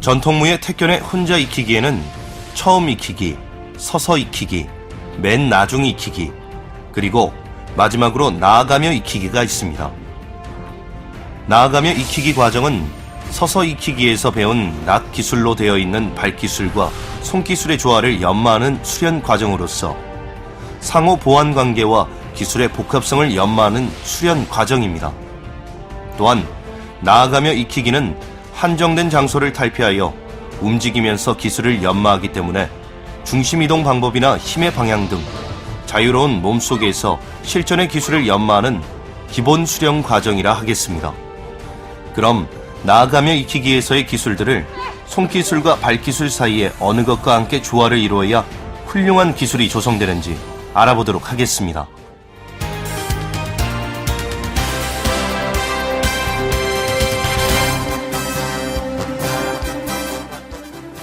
전통무예 택견의 혼자 익히기에는 처음 익히기, 서서 익히기, 맨 나중 익히기, 그리고 마지막으로 나아가며 익히기가 있습니다. 나아가며 익히기 과정은 서서 익히기에서 배운 낫 기술로 되어 있는 발기술과 손기술의 조화를 연마하는 수련 과정으로서 상호 보완 관계와 기술의 복합성을 연마하는 수련 과정입니다. 또한 나아가며 익히기는 한정된 장소를 탈피하여 움직이면서 기술을 연마하기 때문에 중심 이동 방법이나 힘의 방향 등 자유로운 몸속에서 실전의 기술을 연마하는 기본 수련 과정이라 하겠습니다. 그럼 나아가며 익히기 에서의 기술들을 손기술과 발기술 사이에 어느 것과 함께 조화를 이루어야 훌륭한 기술이 조성되는지 알아보도록 하겠습니다.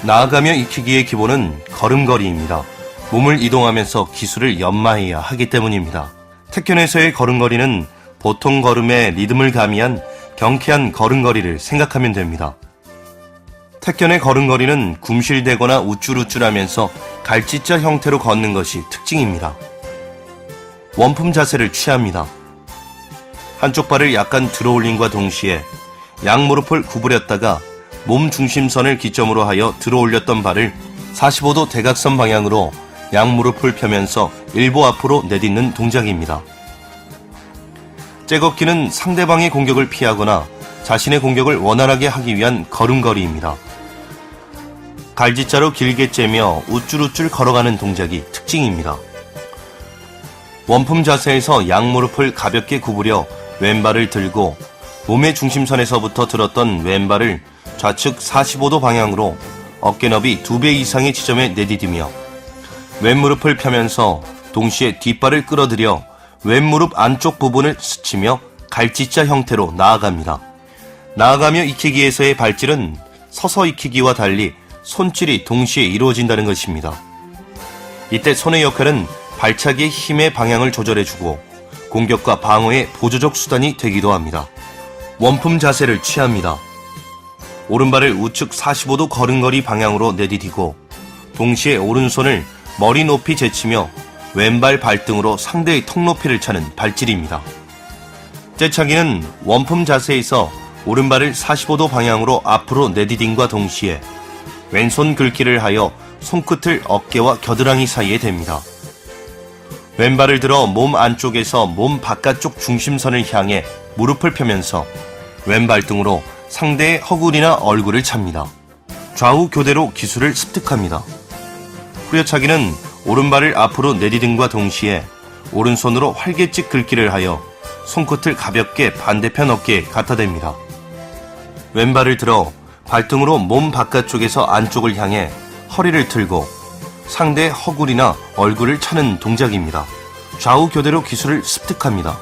나아가며 익히기의 기본은 걸음걸이입니다. 몸을 이동하면서 기술을 연마해야 하기 때문입니다. 태권에서의 걸음걸이는 보통 걸음의 리듬을 가미한 경쾌한 걸음걸이를 생각하면 됩니다. 태권의 걸음걸이는 굼실대거나 우쭐우쭐하면서 갈지자 형태로 걷는 것이 특징입니다. 원품 자세를 취합니다. 한쪽 발을 약간 들어 올림과 동시에 양무릎을 구부렸다가 몸 중심선을 기점으로 하여 들어올렸던 발을 45도 대각선 방향으로 양무릎을 펴면서 일부 앞으로 내딛는 동작입니다. 째걷기는 상대방의 공격을 피하거나 자신의 공격을 원활하게 하기 위한 걸음걸이입니다. 갈지자로 길게 째며 우쭐우쭐 걸어가는 동작이 특징입니다. 원품 자세에서 양무릎을 가볍게 구부려 왼발을 들고 몸의 중심선에서부터 들었던 왼발을 좌측 45도 방향으로 어깨 너비 2배 이상의 지점에 내디디며 왼무릎을 펴면서 동시에 뒷발을 끌어들여 왼무릎 안쪽 부분을 스치며 갈지자 형태로 나아갑니다. 나아가며 익히기에서의 발질은 서서 익히기와 달리 손질이 동시에 이루어진다는 것입니다. 이때 손의 역할은 발차기의 힘의 방향을 조절해주고 공격과 방어의 보조적 수단이 되기도 합니다. 원품 자세를 취합니다. 오른발을 우측 45도 걸음걸이 방향으로 내디디고 동시에 오른손을 머리 높이 제치며 왼발 발등으로 상대의 턱 높이를 차는 발질입니다. 째차기는 원품 자세에서 오른발을 45도 방향으로 앞으로 내디딘과 동시에 왼손 긁기를 하여 손끝을 어깨와 겨드랑이 사이에 댑니다. 왼발을 들어 몸 안쪽에서 몸 바깥쪽 중심선을 향해 무릎을 펴면서 왼발등으로 상대의 허굴이나 얼굴을 찹니다. 좌우 교대로 기술을 습득합니다. 후려차기는 오른발을 앞으로 내디딘과 동시에 오른손으로 활개찍 긁기를 하여 손끝을 가볍게 반대편 어깨에 갖다 댑니다. 왼발을 들어 발등으로 몸 바깥쪽에서 안쪽을 향해 허리를 틀고 상대의 허굴이나 얼굴을 차는 동작입니다. 좌우 교대로 기술을 습득합니다.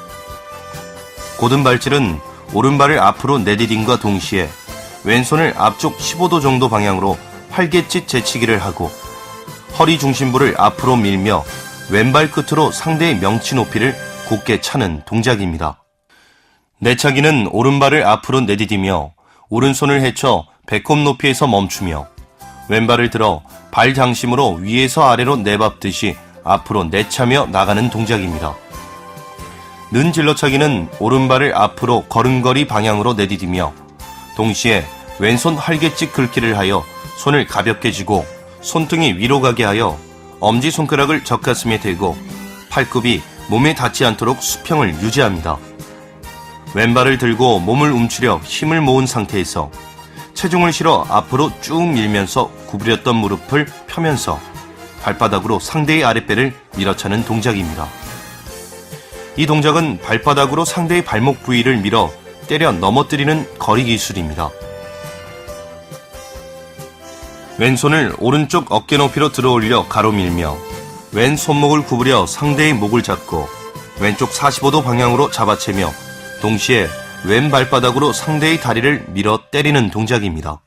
고든 발질은 오른발을 앞으로 내디딘과 동시에 왼손을 앞쪽 15도 정도 방향으로 활개짓 제치기를 하고 허리 중심부를 앞으로 밀며 왼발 끝으로 상대의 명치 높이를 곧게 차는 동작입니다. 내차기는 오른발을 앞으로 내디디며 오른손을 헤쳐 배꼽 높이에서 멈추며 왼발을 들어 발 장심으로 위에서 아래로 내밟듯이 앞으로 내차며 나가는 동작입니다. 는 질러차기는 오른발을 앞으로 걸음걸이 방향으로 내디디며 동시에 왼손 활개찍 긁기를 하여 손을 가볍게 쥐고 손등이 위로 가게 하여 엄지 손가락을 젖가슴에 대고 팔굽이 몸에 닿지 않도록 수평을 유지합니다. 왼발을 들고 몸을 움츠려 힘을 모은 상태에서 체중을 실어 앞으로 쭉 밀면서 구부렸던 무릎을 펴면서 발바닥으로 상대의 아랫배를 밀어차는 동작입니다. 이 동작은 발바닥으로 상대의 발목 부위를 밀어 때려 넘어뜨리는 거리 기술입니다. 왼손을 오른쪽 어깨 높이로 들어 올려 가로밀며 왼 손목을 구부려 상대의 목을 잡고 왼쪽 45도 방향으로 잡아채며 동시에 왼 발바닥으로 상대의 다리를 밀어 때리는 동작입니다.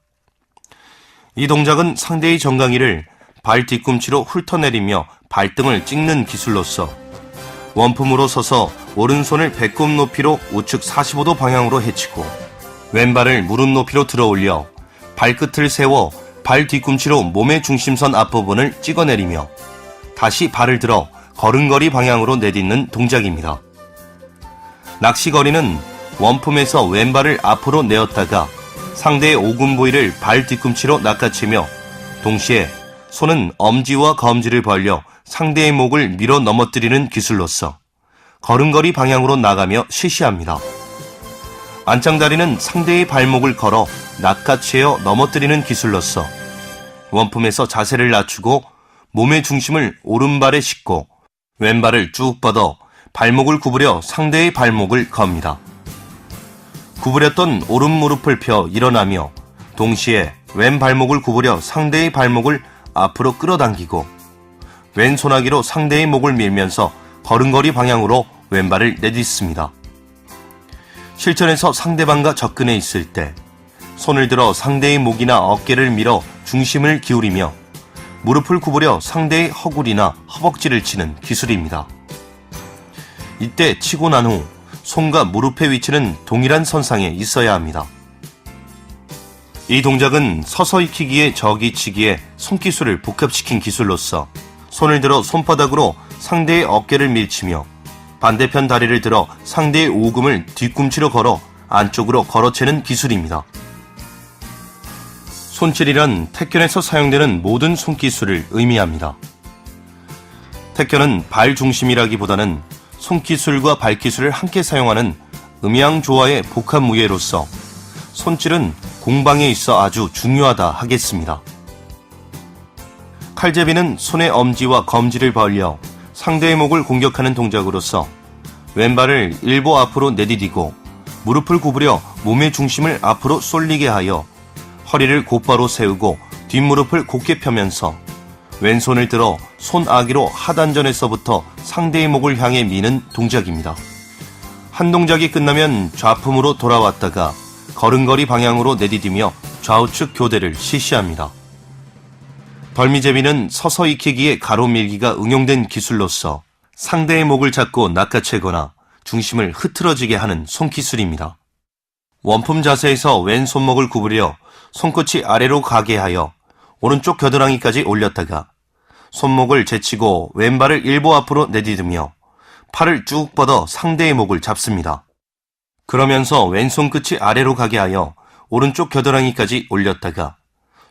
이 동작은 상대의 정강이를 발 뒤꿈치로 훑어내리며 발등을 찍는 기술로서 원품으로 서서 오른손을 배꼽 높이로 우측 45도 방향으로 헤치고 왼발을 무릎 높이로 들어 올려 발끝을 세워 발 뒤꿈치로 몸의 중심선 앞부분을 찍어내리며 다시 발을 들어 걸음걸이 방향으로 내딛는 동작입니다. 낚시거리는 원품에서 왼발을 앞으로 내었다가 상대의 오금 부위를 발 뒤꿈치로 낚아채며 동시에 손은 엄지와 검지를 벌려 상대의 목을 밀어 넘어뜨리는 기술로서 걸음걸이 방향으로 나가며 실시합니다. 안짱다리는 상대의 발목을 걸어 낚아채어 넘어뜨리는 기술로서 원품에서 자세를 낮추고 몸의 중심을 오른발에 싣고 왼발을 쭉 뻗어 발목을 구부려 상대의 발목을 겁니다. 구부렸던 오른 무릎을 펴 일어나며 동시에 왼 발목을 구부려 상대의 발목을 앞으로 끌어당기고 왼 손아귀로 상대의 목을 밀면서 걸음걸이 방향으로 왼발을 내딛습니다. 실전에서 상대방과 접근해 있을 때 손을 들어 상대의 목이나 어깨를 밀어 중심을 기울이며 무릎을 구부려 상대의 허굴이나 허벅지를 치는 기술입니다. 이때 치고 난 후 손과 무릎의 위치는 동일한 선상에 있어야 합니다. 이 동작은 서서 익히기에 저기 치기에 손기술을 복합시킨 기술로서 손을 들어 손바닥으로 상대의 어깨를 밀치며 반대편 다리를 들어 상대의 오금을 뒤꿈치로 걸어 안쪽으로 걸어채는 기술입니다. 손질이란 태견에서 사용되는 모든 손기술을 의미합니다. 태견은 발 중심이라기보다는 손기술과 발기술을 함께 사용하는 음양조화의 복합 무예로서 손질은 공방에 있어 아주 중요하다 하겠습니다. 칼제비는 손의 엄지와 검지를 벌려 상대의 목을 공격하는 동작으로서 왼발을 일보 앞으로 내디디고 무릎을 구부려 몸의 중심을 앞으로 쏠리게 하여 허리를 곧바로 세우고 뒷무릎을 곧게 펴면서 왼손을 들어 손아귀로 하단전에서부터 상대의 목을 향해 미는 동작입니다. 한 동작이 끝나면 좌품으로 돌아왔다가 걸음걸이 방향으로 내디디며 좌우측 교대를 실시합니다. 벌미제비는 서서 익히기에 가로밀기가 응용된 기술로서 상대의 목을 잡고 낚아채거나 중심을 흐트러지게 하는 손기술입니다. 원품 자세에서 왼 손목을 구부려 손끝이 아래로 가게 하여 오른쪽 겨드랑이까지 올렸다가 손목을 제치고 왼발을 일보 앞으로 내디디며 팔을 쭉 뻗어 상대의 목을 잡습니다. 그러면서 왼손 끝이 아래로 가게 하여 오른쪽 겨드랑이까지 올렸다가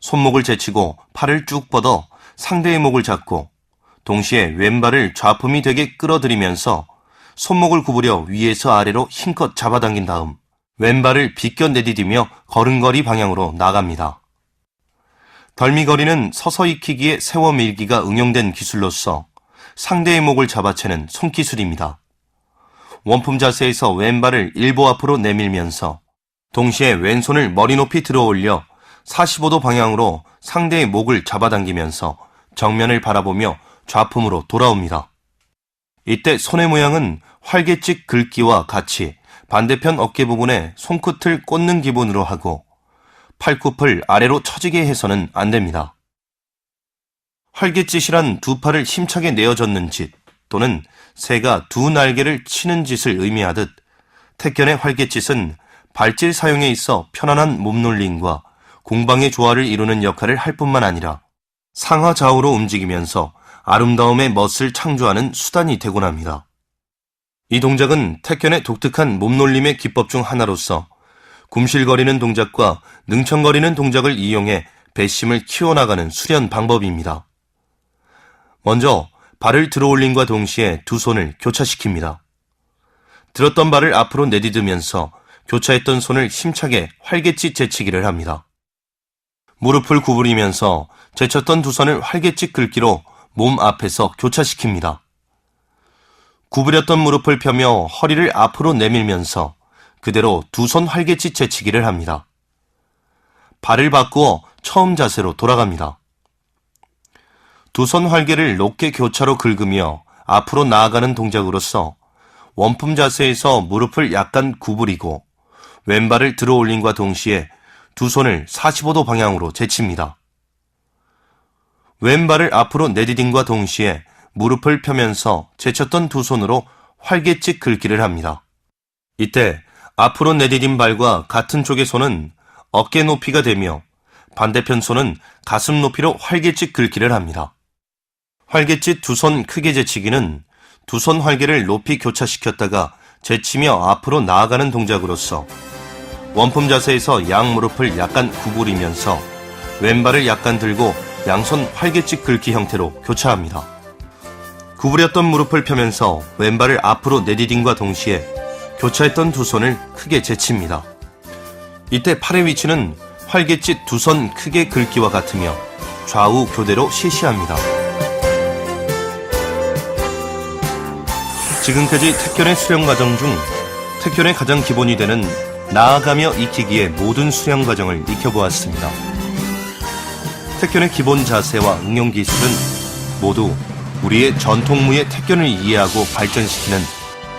손목을 제치고 팔을 쭉 뻗어 상대의 목을 잡고 동시에 왼발을 좌품이 되게 끌어들이면서 손목을 구부려 위에서 아래로 힘껏 잡아당긴 다음 왼발을 비껴 내디디며 걸음걸이 방향으로 나갑니다. 덜미거리는 서서 익히기에 세워 밀기가 응용된 기술로서 상대의 목을 잡아채는 손기술입니다. 원품 자세에서 왼발을 일보 앞으로 내밀면서 동시에 왼손을 머리 높이 들어 올려 45도 방향으로 상대의 목을 잡아당기면서 정면을 바라보며 좌품으로 돌아옵니다. 이때 손의 모양은 활개찍 긁기와 같이 반대편 어깨 부분에 손끝을 꽂는 기분으로 하고 팔굽을 아래로 처지게 해서는 안 됩니다. 활개짓이란 두 팔을 힘차게 내어젓는 짓 또는 새가 두 날개를 치는 짓을 의미하듯 택견의 활개짓은 발질 사용에 있어 편안한 몸놀림과 공방의 조화를 이루는 역할을 할 뿐만 아니라 상하 좌우로 움직이면서 아름다움의 멋을 창조하는 수단이 되곤 합니다. 이 동작은 택견의 독특한 몸놀림의 기법 중 하나로서 굼실거리는 동작과 능청거리는 동작을 이용해 배심을 키워나가는 수련 방법입니다. 먼저 발을 들어올림과 동시에 두 손을 교차시킵니다. 들었던 발을 앞으로 내디디면서 교차했던 손을 힘차게 활개짓 제치기를 합니다. 무릎을 구부리면서 제쳤던 두 손을 활개짓 긁기로 몸 앞에서 교차시킵니다. 구부렸던 무릎을 펴며 허리를 앞으로 내밀면서 그대로 두 손 활개짓 제치기를 합니다. 발을 바꾸어 처음 자세로 돌아갑니다. 두 손 활개를 높게 교차로 긁으며 앞으로 나아가는 동작으로서 원품 자세에서 무릎을 약간 구부리고 왼발을 들어 올림과 동시에 두 손을 45도 방향으로 제칩니다. 왼발을 앞으로 내디딘과 동시에 무릎을 펴면서 제쳤던 두 손으로 활개찍 긁기를 합니다. 이때 앞으로 내디딘 발과 같은 쪽의 손은 어깨 높이가 되며 반대편 손은 가슴 높이로 활개짓 긁기를 합니다. 활개짓 두손 크게 제치기는 두 손 활개를 높이 교차시켰다가 제치며 앞으로 나아가는 동작으로서 원품 자세에서 양 무릎을 약간 구부리면서 왼발을 약간 들고 양손 활개짓 긁기 형태로 교차합니다. 구부렸던 무릎을 펴면서 왼발을 앞으로 내디딘과 동시에 교차했던 두 손을 크게 제칩니다. 이때 팔의 위치는 활개짓 두 손 크게 긁기와 같으며 좌우 교대로 시시합니다. 지금까지 태권의 수련 과정 중 태권의 가장 기본이 되는 나아가며 익히기의 모든 수련 과정을 익혀보았습니다. 태권의 기본 자세와 응용 기술은 모두 우리의 전통무의 태권을 이해하고 발전시키는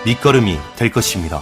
밑거름이 될 것입니다.